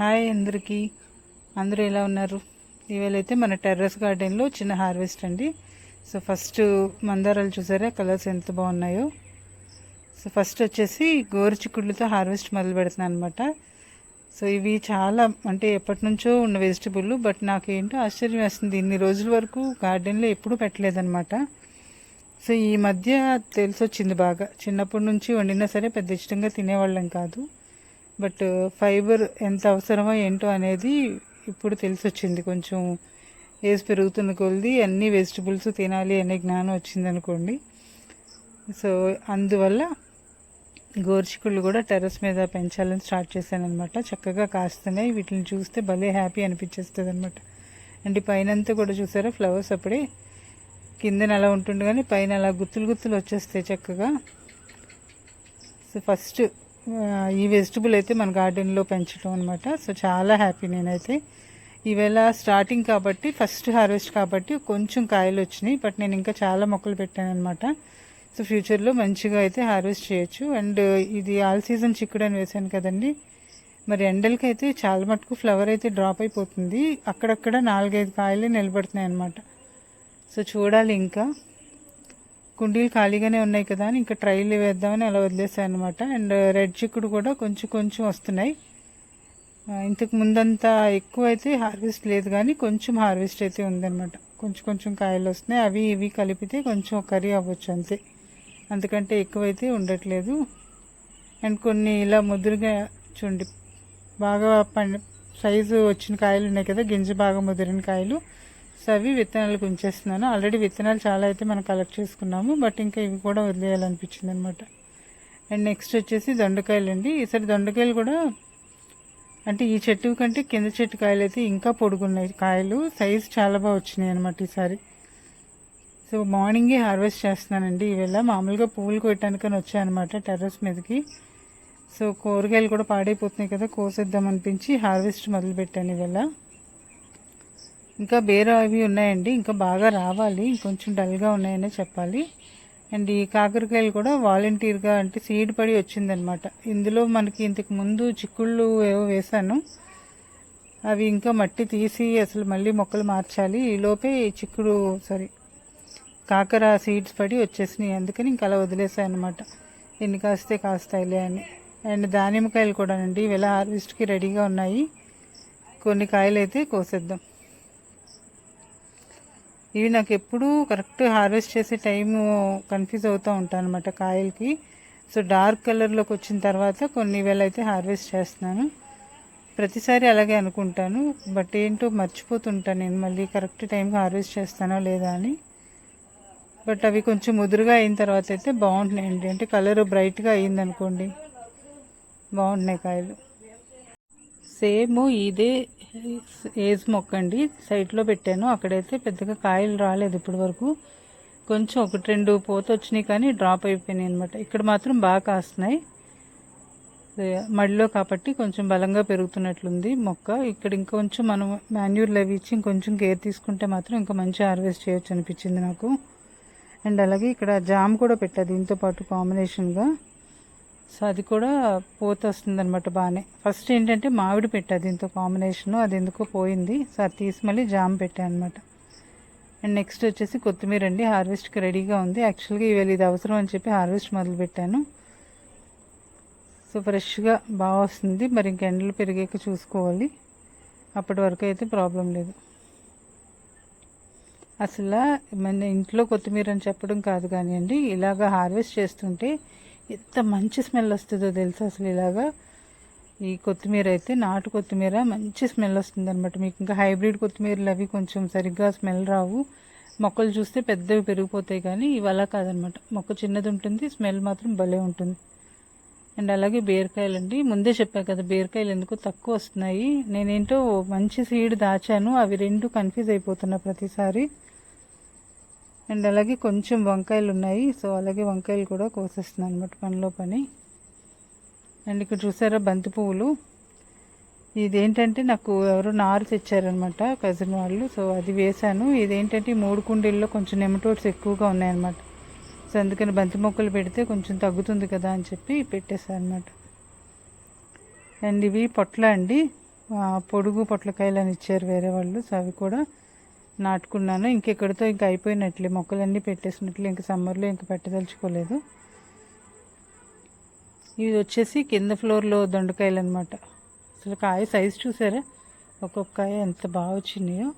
Hi అందరికీ. అందరూ ఎలా ఉన్నారు? ఇవాళైతే మన టెర్రస్ గార్డెన్లో చిన్న హార్వెస్ట్ అండి. సో ఫస్ట్ మందారాలు చూసారా? కలర్స్ ఎంత బాగున్నాయో. సో ఫస్ట్ వచ్చేసి గోరు చిక్కుళ్ళతో హార్వెస్ట్ మొదలు పెడుతున్నాను అనమాట సో ఇవి చాలా అంటే ఎప్పటి నుంచో ఉన్న వెజిటబుల్ బట్ నాకేంటో ఆశ్చర్యం వేస్తుంది. ఇన్ని రోజుల వరకు గార్డెన్లో ఎప్పుడూ పెట్టలేదన్నమాట. సో ఈ మధ్య తెలిసొచ్చింది బాగా. చిన్నప్పటి నుంచి వండినా సరే పెద్ద ఇష్టంగా తినేవాళ్ళం కాదు. బట్ ఫైబర్ ఎంత అవసరమో ఏంటో అనేది ఇప్పుడు తెలిసొచ్చింది. కొంచెం ఏజ్ పెరుగుతున్న కొలది అన్ని వెజిటబుల్స్ తినాలి అనే జ్ఞానం వచ్చింది అనుకోండి సో అందువల్ల గోర్చికుళ్ళు కూడా టెర్రస్ మీద పెంచాలని స్టార్ట్ చేశాను అనమాట చక్కగా కాస్తున్నాయి. వీటిని చూస్తే భలే హ్యాపీ అనిపించేస్తుంది అనమాట అంటే పైనంతా కూడా చూసారా? ఫ్లవర్స్ అప్పుడే కిందన అలా ఉంటుంది కానీ పైన అలా గుత్తులు గుత్తులు వచ్చేస్తాయి చక్కగా. సో ఫస్ట్ ఈ వెజిటబుల్ అయితే మన గార్డెన్లో పెంచడం అనమాట సో చాలా హ్యాపీ నేనైతే. ఈవేళ స్టార్టింగ్ కాబట్టి ఫస్ట్ హార్వెస్ట్ కాబట్టి కొంచెం కాయలు వచ్చినాయి బట్ నేను ఇంకా చాలా మొక్కలు పెట్టాను అనమాట సో ఫ్యూచర్లో మంచిగా అయితే హార్వెస్ట్ చేయొచ్చు. అండ్ ఇది ఆల్ సీజన్ చిక్కుడు అని వేసాను కదండి. మరి ఎండలకి అయితే చాలా మటుకు ఫ్లవర్ అయితే డ్రాప్ అయిపోతుంది. అక్కడక్కడ నాలుగైదు కాయలు నిలబడుతున్నాయి అనమాట సో చూడాలి ఇంకా. కుండీలు ఖాళీగానే ఉన్నాయి కదా అని ఇంకా ట్రైలు వేద్దామని అలా వదిలేసాను అనమాట అండ్ రెడ్ చిక్కుడు కూడా కొంచెం కొంచెం వస్తున్నాయి. ఇంతకు ముందంతా ఎక్కువ అయితే హార్వెస్ట్ లేదు కానీ కొంచెం హార్వెస్ట్ అయితే ఉందన్నమాట. కొంచెం కొంచెం కాయలు వస్తున్నాయి. అవి ఇవి కలిపితే కొంచెం కర్రీ అవ్వచ్చు అంతే. అంతకంటే ఎక్కువైతే ఉండట్లేదు. అండ్ కొన్ని ఇలా ముదురుగా చూడండి. బాగా పండి సైజు వచ్చిన కాయలు ఉన్నాయి కదా గింజ బాగా ముదిరిన కాయలు. సో అవి విత్తనాలకు ఉంచేస్తున్నాను ఆల్రెడీ విత్తనాలు చాలా అయితే మనం కలెక్ట్ చేసుకున్నాము. బట్ ఇంకా ఇవి కూడా వదిలేయాలనిపించింది అనమాట అండ్ నెక్స్ట్ వచ్చేసి దొండకాయలు అండి ఈసారి దొండకాయలు కూడా అంటే ఈ చెట్టు కంటే కింద చెట్టు కాయలు అయితే ఇంకా పొడుగున్నాయి. కాయలు సైజు చాలా బాగా వచ్చినాయి అనమాట ఈసారి సో మార్నింగే హార్వెస్ట్ చేస్తున్నానండి ఈవేళ. మామూలుగా పువ్వులు కొట్టడానికని వచ్చాయన్నమాట టెర్రస్ మీదకి. సో కూరగాయలు కూడా పాడైపోతున్నాయి కదా కోసేద్దాం అనిపించి హార్వెస్ట్ మొదలు పెట్టాను ఈవేళ. ఇంకా బేర అవి ఉన్నాయండి. ఇంకా బాగా రావాలి. ఇంకొంచెం డల్గా ఉన్నాయనే చెప్పాలి. అండ్ ఈ కాకరకాయలు కూడా వాలంటీర్గా అంటే సీడ్ పడి వచ్చిందనమాట. ఇందులో మనకి ఇంతకు ముందు చిక్కుళ్ళు ఏవో వేశాను. అవి ఇంకా మట్టి తీసి అసలు మళ్ళీ మొక్కలు మార్చాలి. ఈ లోపే చిక్కుడు సారీ కాకర సీడ్స్ పడి వచ్చేసినాయి. అందుకని ఇంకా అలా వదిలేసాయి అనమాట ఎన్ని కాస్తే కాస్తాయిలే అని. అండ్ దానిమ్మకాయలు కూడా అండి ఇవాళ హార్వెస్ట్కి రెడీగా ఉన్నాయి. కొన్ని కాయలు అయితే కోసేద్దాం. ఇవి నాకు ఎప్పుడూ కరెక్ట్ హార్వెస్ట్ చేసే టైము కన్ఫ్యూజ్ అవుతూ ఉంటాను అనమాట కాయలకి. సో డార్క్ కలర్లోకి వచ్చిన తర్వాత కొన్ని వేళ అయితే హార్వెస్ట్ చేస్తున్నాను. ప్రతిసారి అలాగే అనుకుంటాను. బట్ ఏంటో మర్చిపోతుంటాను నేను. మళ్ళీ కరెక్ట్ టైంకి హార్వెస్ట్ చేస్తానో లేదా అని. బట్ అవి కొంచెం ముదురుగా అయిన తర్వాత అయితే బాగుంటున్నాయండి. అంటే కలర్ బ్రైట్గా అయిందనుకోండి బాగుంటున్నాయి కాయలు. సేమ్ ఇదే ఏజ్ మొక్క అండి. సైట్లో పెట్టాను. అక్కడైతే పెద్దగా కాయలు రాలేదు ఇప్పటి వరకు. కొంచెం ఒకటి రెండు పోత వచ్చినాయి కానీ డ్రాప్ అయిపోయినాయి అనమాట ఇక్కడ మాత్రం బాగా కాస్తున్నాయి. మడిలో కాబట్టి కొంచెం బలంగా పెరుగుతున్నట్లుంది మొక్క. ఇక్కడ ఇంకొంచెం మనం మాన్యూర్లు అవి ఇచ్చి ఇంకొంచెం కేర్ తీసుకుంటే మాత్రం ఇంకా మంచి హార్వెస్ట్ చేయొచ్చు అనిపించింది నాకు. అండ్ అలాగే ఇక్కడ జామ్ కూడా పెట్టా దీంతో పాటు కాంబినేషన్గా సో అది కూడా పూత వస్తుంది అనమాట బాగానే ఫస్ట్ ఏంటంటే మామిడి పెట్టా దీంతో కాంబినేషన్ అది ఎందుకో పోయింది. సో అది తీసి మళ్ళీ జామ్ పెట్టాను అనమాట అండ్ నెక్స్ట్ వచ్చేసి కొత్తిమీర అండి. హార్వెస్ట్కి రెడీగా ఉంది. యాక్చువల్గా ఇవాళ ఇది అవసరం అని చెప్పి హార్వెస్ట్ మొదలు పెట్టాను. సో ఫ్రెష్గా బాగా వస్తుంది. మరి ఇంక ఎండలు పెరిగాక చూసుకోవాలి. అప్పటి వరకు అయితే ప్రాబ్లం లేదు. అసలు మన ఇంట్లో కొత్తిమీర అని చెప్పడం కాదు కానివ్వండి ఇలాగ హార్వెస్ట్ చేస్తుంటే ఎంత మంచి స్మెల్ వస్తుందో తెలుసు అసలు ఇలాగా? ఈ కొత్తిమీర అయితే నాటు కొత్తిమీర మంచి స్మెల్ వస్తుంది అనమాట మీకు ఇంకా హైబ్రిడ్ కొత్తిమీరలు అవి కొంచెం సరిగ్గా స్మెల్ రావు. మొక్కలు చూస్తే పెద్దవి పెరిగిపోతాయి కానీ ఇవి అలా కాదనమాట మొక్క చిన్నది ఉంటుంది స్మెల్ మాత్రం భలే ఉంటుంది. అండ్ అలాగే బీరకాయలు అండి. ముందే చెప్పా కదా బీరకాయలు ఎందుకు తక్కువ వస్తున్నాయి. నేనేంటో మంచి సీడ్ దాచాను. అవి రెండు కన్ఫ్యూజ్ అయిపోతున్నా ప్రతిసారి. అండ్ అలాగే కొంచెం వంకాయలు ఉన్నాయి సో అలాగే వంకాయలు కూడా కోసేస్తున్నాను అనమాట పనిలో పని. అండ్ ఇక్కడ చూసారా బంతి పువ్వులు. ఇదేంటంటే నాకు ఎవరు నారు తెచ్చారనమాట కజిన్ వాళ్ళు. సో అది వేశాను. ఇదేంటంటే ఈ మూడు కుండీల్లో కొంచెం నెమటోడ్స్ ఎక్కువగా ఉన్నాయన్నమాట. సో అందుకని బంతి మొక్కలు పెడితే కొంచెం తగ్గుతుంది కదా అని చెప్పి పెట్టేశాను అనమాట అండ్ ఇవి పొట్ల అండి. పొడుగు పొట్లకాయలు అని ఇచ్చారు వేరే వాళ్ళు. సో అవి కూడా నాటుకున్నాను. ఇంకెక్కడితో ఇంకా అయిపోయినట్లే. మొక్కలన్నీ పెట్టేసినట్లు. ఇంకా సమ్మర్లో ఇంకా పెట్టదలుచుకోలేదు. ఇది వచ్చేసి కింద ఫ్లోర్లో దొండకాయలు అనమాట అసలు కాయ సైజు చూసారా? ఒక్కొక్క కాయ ఎంత బాగా వచ్చినాయో.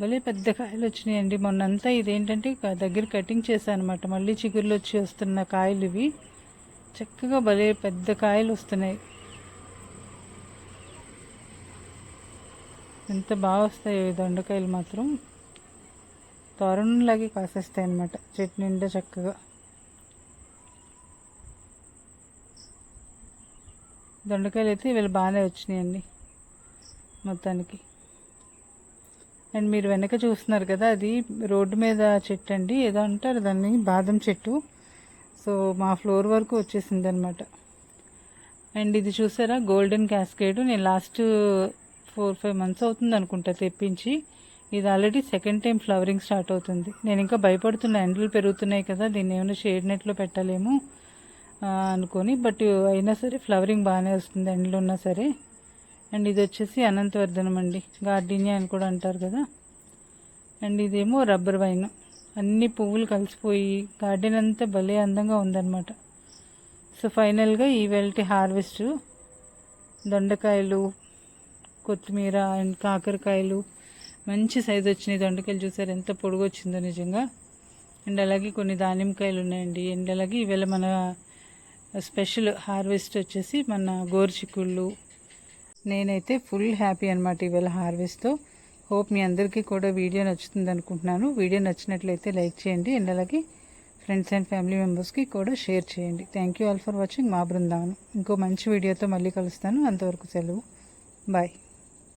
భలే పెద్ద కాయలు వచ్చినాయండి. మొన్నంతా ఇదేంటంటే దగ్గర కటింగ్ చేశాను అనమాట మళ్ళీ చిగుర్లు వచ్చి వస్తున్న కాయలు ఇవి. చక్కగా భలే పెద్ద కాయలు వస్తున్నాయి. ఎంత బాగా వస్తాయో ఈ దొండకాయలు మాత్రం తోరణంలాగే కాసేస్తాయి అనమాట చెట్టు నిండా చక్కగా. దొండకాయలు అయితే వీళ్ళు బాగానే వచ్చినాయండి మొత్తానికి. అండ్ మీరు వెనక చూస్తున్నారు కదా అది రోడ్డు మీద చెట్టు అండి. ఏదో అంటారు దాన్ని? బాదం చెట్టు. సో మా ఫ్లోర్ వరకు వచ్చేసింది అనమాట అండ్ ఇది చూసారా? Golden cascade. నేను లాస్ట్ ఫోర్ ఫైవ్ మంత్స్ అవుతుంది అనుకుంటా తెప్పించి. ఇది already second time flowering start అవుతుంది. నేను ఇంకా భయపడుతున్నా ఎండలు పెరుగుతున్నాయి కదా దీన్ని ఏమైనా షేడ్ నెట్లో పెట్టలేము అనుకొని. బట్ అయినా సరే ఫ్లవరింగ్ బాగానే వస్తుంది ఎండలు ఉన్నా సరే. అండ్ ఇది వచ్చేసి అనంతవర్ధనం అండి. గార్డినియా అని కూడా అంటారు కదా. అండ్ ఇదేమో రబ్బర్ వైన్. అన్ని పువ్వులు కలిసిపోయి గార్డెన్ అంతా భలే అందంగా ఉందన్నమాట. సో ఫైనల్గా ఈ వెల్టీ హార్వెస్ట్ దొండకాయలు కొత్తిమీర అండ్ కాకరకాయలు. మంచి సైజు వచ్చినాయి. దొండకాయలు చూసారు. ఎంత పొడుగు వచ్చిందో నిజంగా. అండ్ అలాగే కొన్ని దానిమ్మకాయలు ఉన్నాయండి. అండ్ అలాగే ఇవాళ మన స్పెషల్ హార్వెస్ట్ వచ్చేసి మన గోరుచిక్కుళ్ళు. నేనైతే ఫుల్ హ్యాపీ అనమాట ఇవాళ హార్వెస్ట్తో. హోప్ మీ అందరికీ కూడా వీడియో నచ్చుతుంది అనుకుంటున్నాను. వీడియో నచ్చినట్లయితే లైక్ చేయండి. అండ్ అలాగే ఫ్రెండ్స్ అండ్ ఫ్యామిలీ మెంబర్స్కి కూడా షేర్ చేయండి. Thank you all for watching. మా బృందావనం. ఇంకో మంచి వీడియోతో మళ్ళీ కలుస్తాను. అంతవరకు సెలవు. బాయ్.